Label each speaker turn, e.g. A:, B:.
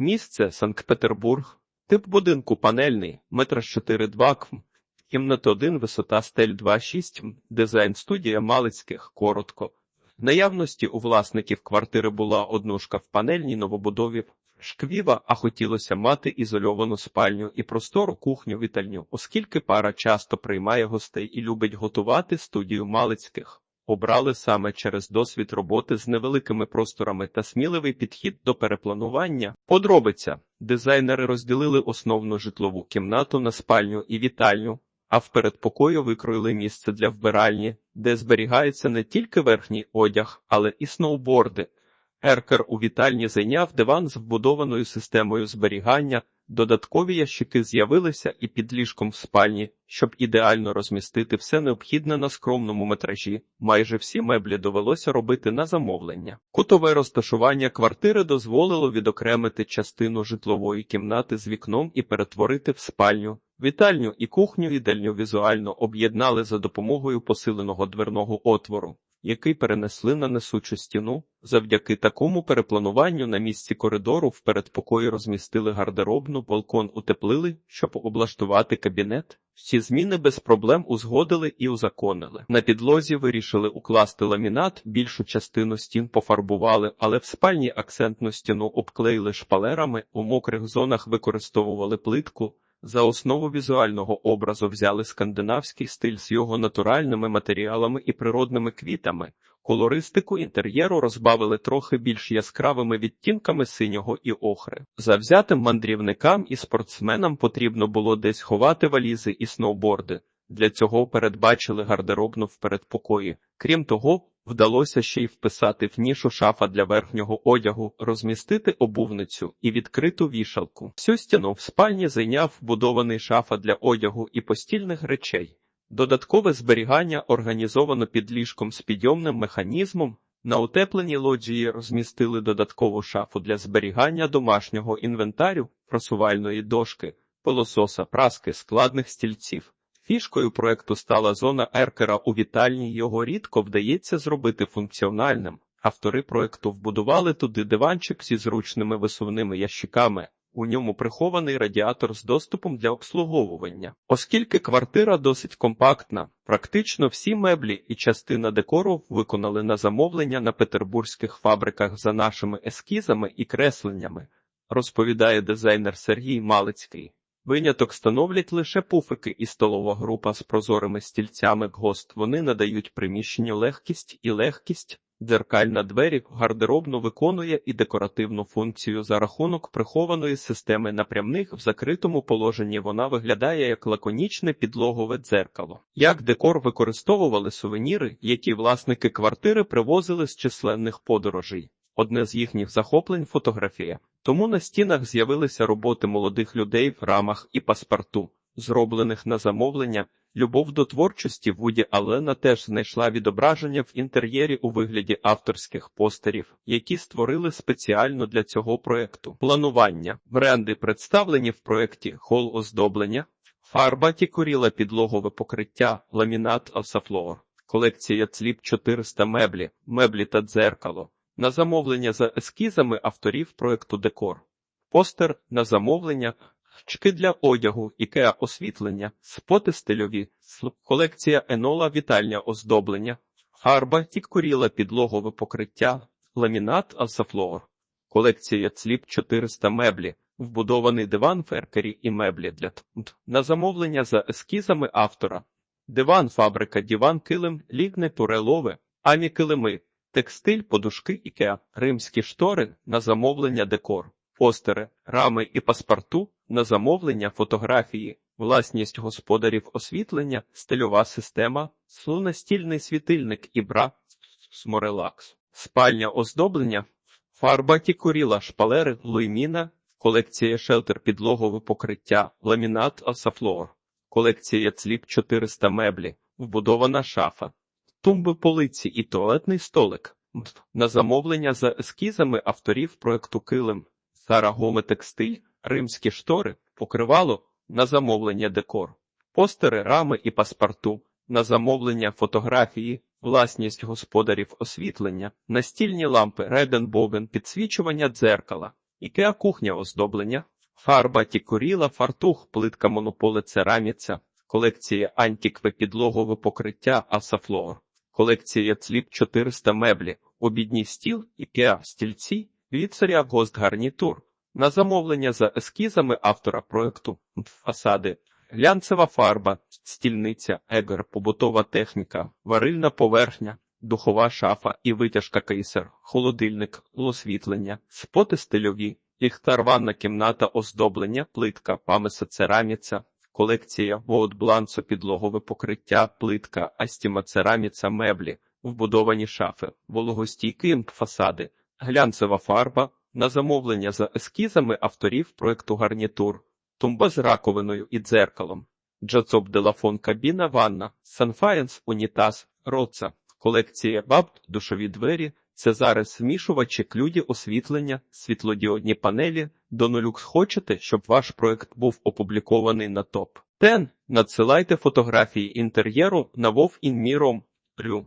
A: Місце Санкт-Петербург. Тип будинку панельний, метр 4,2 км. Кімната 1, висота стель 2,6 м. Дизайн студія Малицьких, коротко. Наявності у власників квартири була однушка в панельній новобудові шквіва, а хотілося мати ізольовану спальню і простору кухню-вітальню, оскільки пара часто приймає гостей і любить готувати студію Малицьких. Обрали саме через досвід роботи з невеликими просторами та сміливий підхід до перепланування. Подробиця. Дизайнери розділили основну житлову кімнату на спальню і вітальню, а в передпокою викроїли місце для вбиральні, де зберігається не тільки верхній одяг, але і сноуборди. Еркер у вітальні зайняв диван з вбудованою системою зберігання, додаткові ящики з'явилися і під ліжком в спальні, щоб ідеально розмістити все необхідне на скромному метражі. Майже всі меблі довелося робити на замовлення. Кутове розташування квартири дозволило відокремити частину житлової кімнати з вікном і перетворити в спальню. Вітальню і кухню ідельню візуально об'єднали за допомогою посиленого дверного отвору який перенесли на несучу стіну. Завдяки такому переплануванню на місці коридору в передпокої розмістили гардеробну, балкон утеплили, щоб облаштувати кабінет. Всі зміни без проблем узгодили і узаконили. На підлозі вирішили укласти ламінат, більшу частину стін пофарбували, але в спальні акцентну стіну обклеїли шпалерами, у мокрих зонах використовували плитку. За основу візуального образу взяли скандинавський стиль з його натуральними матеріалами і природними квітами. Колористику інтер'єру розбавили трохи більш яскравими відтінками синього і охри. Завзятим мандрівникам і спортсменам потрібно було десь ховати валізи і сноуборди. Для цього передбачили гардеробну в передпокої. Крім того, вдалося ще й вписати в нішу шафа для верхнього одягу, розмістити обувницю і відкриту вішалку. Всю стіну в спальні зайняв будований шафа для одягу і постільних речей. Додаткове зберігання організовано під ліжком з підйомним механізмом. На утепленій лоджії розмістили додаткову шафу для зберігання домашнього інвентарю, просувальної дошки, пилососа, праски, складних стільців. Фішкою проекту стала зона еркера у вітальні. Його рідко вдається зробити функціональним. Автори проекту вбудували туди диванчик зі зручними висувними ящиками. У ньому прихований радіатор з доступом для обслуговування. Оскільки квартира досить компактна, практично всі меблі і частина декору виконали на замовлення на петербурзьких фабриках за нашими ескізами і кресленнями, розповідає дизайнер Сергій Малицький. Виняток становлять лише пуфики і столова група з прозорими стільцями ГОСТ. Вони надають приміщенню легкість і легкість. Дзеркальна двері гардеробну виконує і декоративну функцію за рахунок прихованої системи напрямних в закритому положенні. Вона виглядає як лаконічне підлогове дзеркало. Як декор використовували сувеніри, які власники квартири привозили з численних подорожей. Одне з їхніх захоплень фотографія. Тому на стінах з'явилися роботи молодих людей в рамах і паспорту, зроблених на замовлення. Любов до творчості Вуді Аллена теж знайшла відображення в інтер'єрі у вигляді авторських постерів, які створили спеціально для цього проекту. Планування бренди представлені в проєкті хол оздоблення, фарба тікуріла підлогове покриття, ламінат Алсафлор, колекція цліп 400 меблі, меблі та дзеркало. На замовлення за ескізами авторів проекту Декор, постер на замовлення, чки для одягу, ікеа освітлення, споти стильові, колекція енола вітальня оздоблення, фарба тіккуріла підлогове покриття, ламінат Алсафлор, колекція цліп 400 меблі, вбудований диван феркері і меблі для тмт. На замовлення за ескізами автора, диван фабрика, диван килим, лігне турелове, амі килими. Текстиль, подушки ікеа, римські штори на замовлення декор, постери, рами і паспорту на замовлення фотографії, власність господарів освітлення, стильова система, слунастільний світильник і бра, сморелакс, спальня оздоблення, фарба тікуріла, шпалери, луйміна, колекція шелтер підлогове покриття, ламінат Асафлор, колекція цліп 400 меблі, вбудована шафа тумби полиці і туалетний столик. На замовлення за ескізами авторів проекту Килим, Сарагоми текстиль, римські штори, покривало на замовлення декор, постери, рами і паспорту, на замовлення фотографії, власність господарів освітлення, настільні лампи, реденбовен, підсвічування дзеркала, Ікеа кухня оздоблення, фарба тікоріла, фартух, плитка монополи цераміця, колекція антікве підлогове покриття Асафлор, колекція цліп 400 меблі, обідній стіл, Ікеа стільці, віцаря гост гарнітур. На замовлення за ескізами автора проекту фасади, глянцева фарба, стільниця, егер, побутова техніка, варильна поверхня, духова шафа і витяжка кейсер, холодильник, освітлення, споти стильові, ліхтар ванна кімната, оздоблення, плитка, памеса цераміця, колекція Воут Бланцо, підлогове покриття, плитка, астіма цераміця, меблі, вбудовані шафи, вологостійкі фасади, глянцева фарба, на замовлення за ескізами авторів проекту гарнітур, тумба з раковиною і дзеркалом, Джацоп Делафон кабіна ванна, Санфаєнс унітаз, роца, колекція бабт, душові двері, Цезаре змішувачі, клюді, освітлення, світлодіодні панелі. Донолюкс хочете, щоб ваш проект був опублікований на топ. Тен. Надсилайте фотографії інтер'єру на. Рю.